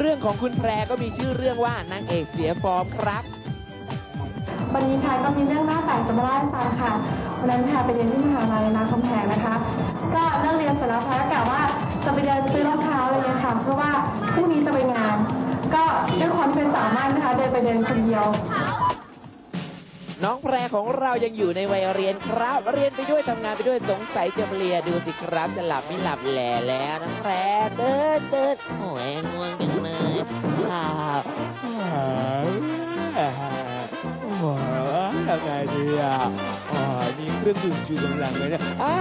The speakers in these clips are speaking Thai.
เรื่องของคุณแพรก็มีชื่อเรื่องว่านางเอกเสียฟอร์มครับวันนี้แพรก็มีเรื่องน่าแปลกจะมาเล่าให้ฟังค่ะวันนั้นแพรไปเรียนที่มหาลัยนามคำแหงนะคะ ก็เลิกเรียนเสร็จแล้วแพรก็กะว่าจะไปเดินซื้อรองเท้าอะไรเงี้ยค่ะเพราะว่าพรุ่งนี้จะไปงาน ก็ด้วยความเป็นสาวมากนะคะเดินไปเดินคนเดียว น้องแพรของเรายังอยู่ในวัยเรียนครับ เรียนไปด้วยทำงานไปด้วยสงสัยจะเพลียดูสิครับจะหลับไม่หลับแหล่แล้วน้องแพรเติร์ดเติร์ดโอ้ยง่วงจังเลยข่าวโอ้โหยังไงดีอะอ๋อมีเครื่องดื่มชูกำลังเลยนะอ้า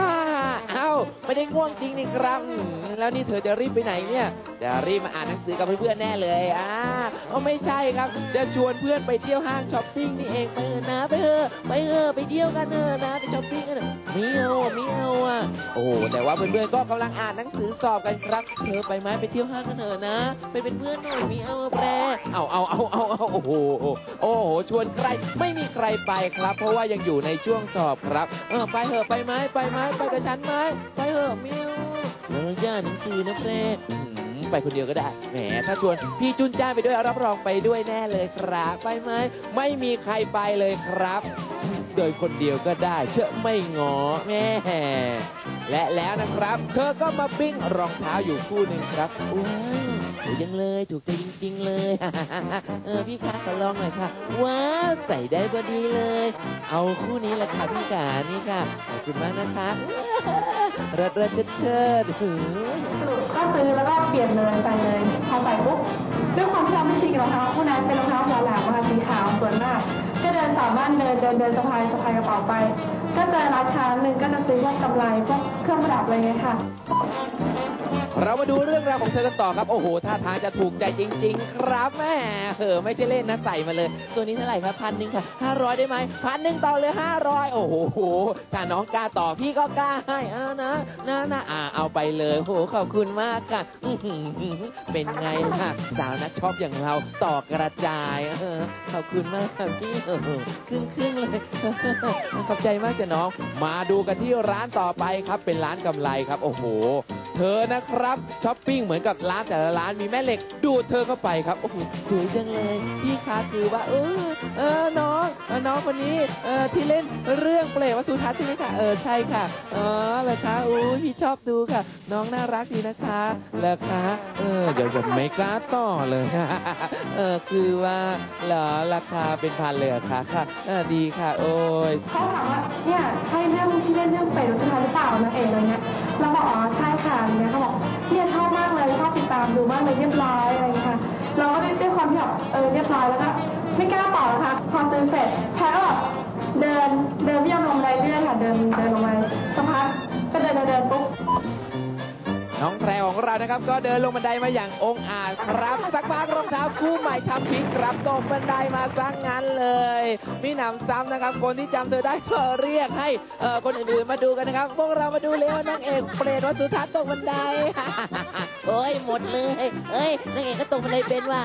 เอ้า ไม่ได้ง่วงจริงนี่ครับอืมแล้วนี่เธอจะรีบไปไหนเนี่ย จะรีบมาอ่านหนังสือกับเพื่อนๆแน่เลยอ่าเอาไม่ใช่ครับ จะชวนเพื่อนไปเที่ยวห้างช้อปปิ้งนี่เองไปเถอะนะไปเถอะไปเถอะไปเที่ยวกันเถอะนะไปช้อปปิ้งกันเถอะไม่เอาไม่เอาอะโอ้โหแต่ว่าเพื่อนๆก็กำลังอ่านหนังสือสอบกันครับ เธอไปไหมไปเที่ยวห้างกันเถอะนะ ไปเป็นเพื่อนหน่อยไม่เอาแปรเอาเอาเอาเอาเอาโอ้โหโอ้โหชวนใครไม่มีใครไปครับ เพราะว่ายังอยู่ในช่วงสอบครับเออไปเถอะไปไหมไปไหมไปกับฉันไหมไปเถอะไม่เอาแล้วย่านหนังสือนะแปรไปคนเดียวก็ได้ แหม ถ้าชวนพี่จุนจ้าไปด้วยรับรองไปด้วยแน่เลยครับ ไปไหม ไม่มีใครไปเลยครับ โดยคนเดียวก็ได้ เชื่อไม่งอแม่และแล้วนะครับ เธอก็มาปิ้งรองเท้าอยู่คู่หนึ่งครับว้า วสวยยังเลยถูกใจจริง ๆ เลยเออพี่คะขอลองหน่อยค่ะว้าวใส่ได้พอดีเลย เอาคู่นี้แหละค่ะพี่ขานี่ค่ะขอบคุณมากนะคะเริดเริดเชิดเชิดหือสรุปก็ซื้อแล้วก็เปลี่ยนเลยใส่เลยพอใส่ปุ๊บด้วยความที่เราไม่ชินกับรองเท้าคู่นั้นเป็นรองเท้าหัวแหลมค่ะสีขาวส่วยมาก ก็เดินสามารถเดินเดินเดินสะพายสะพายกระเป๋าไป ก็เจอร้านค้าหนึ่งก็จะซื้อพวกกำไรพวกเครื่องประดับอะไรเงี้ยค่ะ เรามาดูเรื่องราวของเธอกันต่อครับ โอ้โหท่าทางจะถูกใจจริง ๆ ครับแม่เออไม่ใช่เล่นนะใส่มาเลย ตัวนี้เท่าไหร่ครับพันหนึ่งค่ะห้าร้อยได้ไหมพันหนึ่งต่อเลยห้าร้อยโอ้โหถ้าน้องกล้าต่อพี่ก็กล้าให้อ่านะนะนะอ่าเอาไปเลยโอ้โหขอบคุณมากค่ะเป็นไงล่ะสาวนักชอบอย่างเราต่อกระจายขอบคุณมากค่ะพี่เออครึ่งครึ่งเลยขอบใจมากจ้ะน้อง มาดูกันที่ร้านต่อไปครับเป็นร้านกำไรครับ โอ้โห เธอนะครับช้อปปิ้งเหมือนกับร้านแต่ละร้านมีแม่เหล็กดูดเธอเข้าไปครับโอ้โหสวยจังเลยพี่คะคือว่า เออเออน้องเออน้องคนนี้เออที่เล่นเรื่องเปลวสุทัศน์ใช่ไหมคะเออใช่ค่ะอ๋อเหรอคะอุ้พี่ชอบดูค่ะ น้องน่ารักดีนะคะเหรอคะเออเดี๋ยวจะไม่กล้าต่อเลยเออคือว่าเหรอราคาเป็นพันเลยเหรอคะค่ะเออดีค่ะ โอ้ยเขาถามว่าเนี่ยใช่เรื่องที่เล่นเรื่องเป็ดสุดท้ายหรือเปล่านางเอกอะไรเงี้ยเราบอกอ๋อใช่ค่ะอะไรเงี้ยเขาบอก ตามดูมากเลยเรียบร้อยอะไรอย่างเงี้ยค่ะ เราก็ได้ด้วยความที่แบบเออเรียบร้อยแล้วก็ไม่กล้าต่อแล้วค่ะพอซื้อเสร็จแพ้ก็แบบเดินเดินเยี่ยมลงไดเรื่อยค่ะ เดินเดินลงไปสักพักก็เดินเดินเดินปุ๊บ นะครับ ก็เดินลงบันไดมาอย่างองอาจครับ สักพักรองเท้าคู่ใหม่ทำพิษครับตกบันไดมาซะงงั้นเลยมีหนำซ้ำนะครับ คนที่จำเธอได้ก็เรียกให้เอ่อคนอื่นๆมาดูกันนะครับ พวกเรามาดูเร็วนางเอกเปรตวัสุทัศน์ตกบันได โอ้ยหมดเลยเอ้ยนางเอกก็ตกบันไดเป็นว่ะ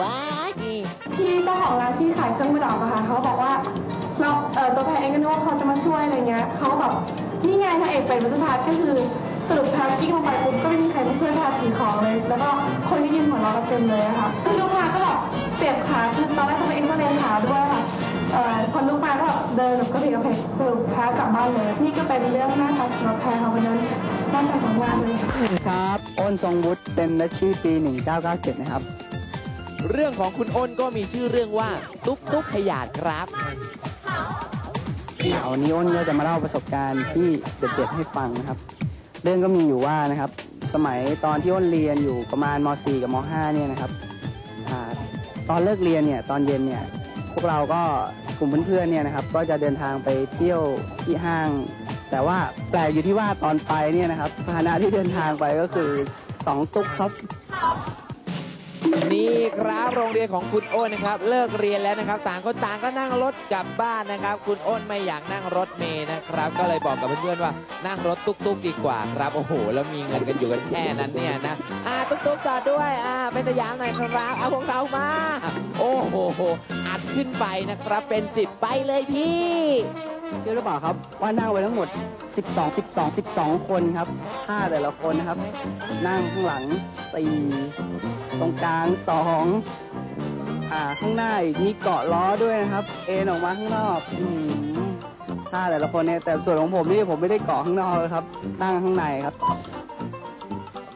ว้ายที่เจ้าของร้านที่ขายเครื่องประดับอะค่ะเขาบอกว่าเราเออตัวแพรเองก็นึกว่าเขาจะมาช่วยอะไรเงี้ยเขาแบบนี่ไงนางเอกเป็ดวัสุทัศน์ก็คือ สรุปแพรกิ้งลงไปปุ๊บก็ไม่มีใครมาช่วยแพรถือของเลย แล้วก็คนที่ยืนหัวเราะกันเต็มเลยอะค่ะคือลูกมาก็แบบเจ็บขาคือตอนแรกตัวเองก็เรียนขาด้วยค่ะเอ่อพอลูกมาก็แบบเดินแบบก็เพกกระเพกสรุปแพ้กลับบ้านเลยนี่ก็เป็นเรื่องหน้าตาสำหรับแพรของวันนั้นหน้าตาของงานเลย ครับอ้นทรงวุฒิเป็นนัชชีปี 1997 นะครับ เรื่องของคุณอ้นก็มีชื่อเรื่องว่า ตุ๊กตุ๊กขยาดครับวันนี้อ้นก็จะมาเล่าประสบการณ์ที่เด็ดๆให้ฟังนะครับ เรื่องก็มีอยู่ว่านะครับ สมัยตอนที่อ้นเรียนอยู่ประมาณม .4 กับม .5 เนี่ยนะครับอตอนเลิกเรียนเนี่ยตอนเย็นเนี่ยพวกเราก็กลุ่มเพื่อนๆเนี่ยนะครับ ก็จะเดินทางไปเที่ยวที่ห้าง แต่ว่าแปลกอยู่ที่ว่าตอนไปเนี่ยนะครับพาหนะที่เดินทางไปก็คือสองตุ๊กครับ นี่ครับโรงเรียนของคุณอ้นนะครับ เลิกเรียนแล้วนะครับ ต่างคนต่างก็นั่งรถกลับบ้านนะครับ คุณอ้นไม่อยากนั่งรถเมล์นะครับ ก็เลยบอกกับเพื่อนๆว่านั่งรถตุ๊กๆดีกว่าครับโอ้โห แล้วมีเงินกันอยู่กันแค่นั้นเนี่ยนะอ่าตุ๊กๆจอดด้วยอ่าไปสยามหน่อยครับเอาพวกเรามา โอ้โหอัดขึ้นไปนะครับ เป็นสิบไปเลยพี่ เชื่อหรือเปล่าครับว่านั่งไว้ทั้งหมด 12 12 12 คนครับท่าแต่ละคนนะครับ นั่งข้างหลังสี่ตรงกลางสองอ่าข้างหน้าอีกมีเกาะล้อด้วยนะครับ เอ็นออกมาข้างนอกอืมท่าแต่ละคนเนี่ยแต่ส่วนของผมนี่ผมไม่ได้เกาะข้างนอกเลยครับ นั่งข้างในครับ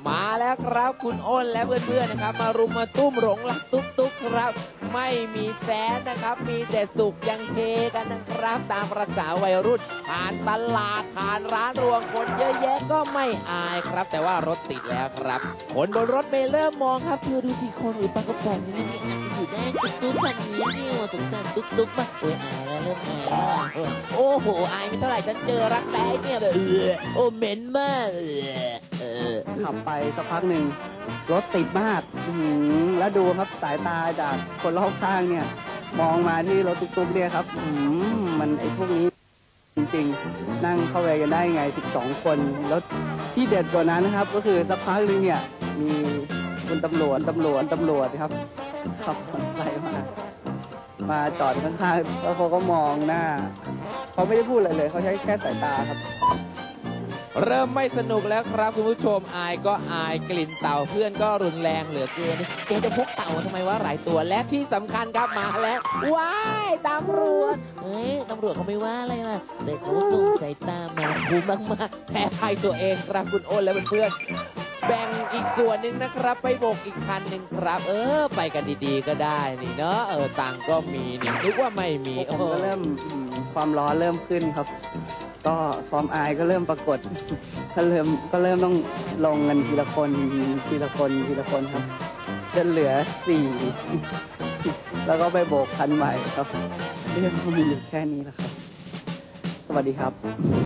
มาแล้วครับคุณอ้นและเพื่อนๆนะครับ มารุมมาตุ้มหลงหลักตุ๊กตุ๊กครับ ไม่มีแซนนะครับ มีแต่สุกยังเฮกันนะครับ ตามประษาวัยรุ่น ผ่านตลาดผ่านร้านรวงคนเยอะแยะก็ไม่อายครับ แต่ว่ารถติดแล้วครับ คนบนรถเมล์เริ่มมองครับเธอดูสิคนหรือปลากระป๋องนี่ ตุ๊กตุ๊กคันนี้นี่ว่าสงสารตุ๊กตุ๊กมากโอ้ยอายแล้วเริ่มอายแล้วโอ้โหอายไม่เท่าไหร่ฉันเจอรักแร้เนี่ยแบบเออโอ้เหม็นมากเออเออขับไปสักพักหนึ่งรถติดมากอื้อหือแล้วดูครับสายตาจากคนรอบข้างเนี่ย มองมาที่รถตุ๊กๆเนี่ยครับอื้อหือมันไอ้พวกนี้ จริงๆ นั่งเข้าไปกันได้ไง 12 คน แล้วที่เด็ดกว่านั้นนะครับ ก็คือสักพักหนึงเนี่ย มีคุณตำรวจตำรวจตำรวจครับ ขับมอเตอร์ไซค์มามาจอดข้างๆแล้วเขาก็มองหน้า เขาไม่ได้พูดอะไรเลยเขาใช้แค่สายตาครับ เริ่มไม่สนุกแล้วครับคุณผู้ชมอายก็อายกลิ่นเต่าเพื่อนก็รุนแรงเหลือเกินแกจะพกเต่าทำไมว่าหลายตัวและที่สำคัญครับมาแล้วว้ายตำรวจเฮ้ยตำรวจเขาไม่ว่าอะไรล่ะแต่เขาส่งสายตามาคูมมากๆแพ้ภัยตัวเองครับคุณอ้นและเพื่อนๆแบ่ง ส่วนหนึ่งนะครับไปโบกอีกคันหนึ่งครับ เออ ไปกันดีๆก็ได้นี่เนาะเออตังค์ก็มีนี่นึกว่าไม่มีผมโอ้ก็เริ่มอืมความร้อนเริ่มขึ้นครับ ก็ความอายก็เริ่มปรากฏก็เริ่มก็เริ่มต้องลงกันทีละคนทีละคนทีละคนครับจนเหลือสี่แล้วก็ไปโบกคันใหม่ครับเรื่องก็มีอยู่แค่นี้แหละครับ สวัสดีครับ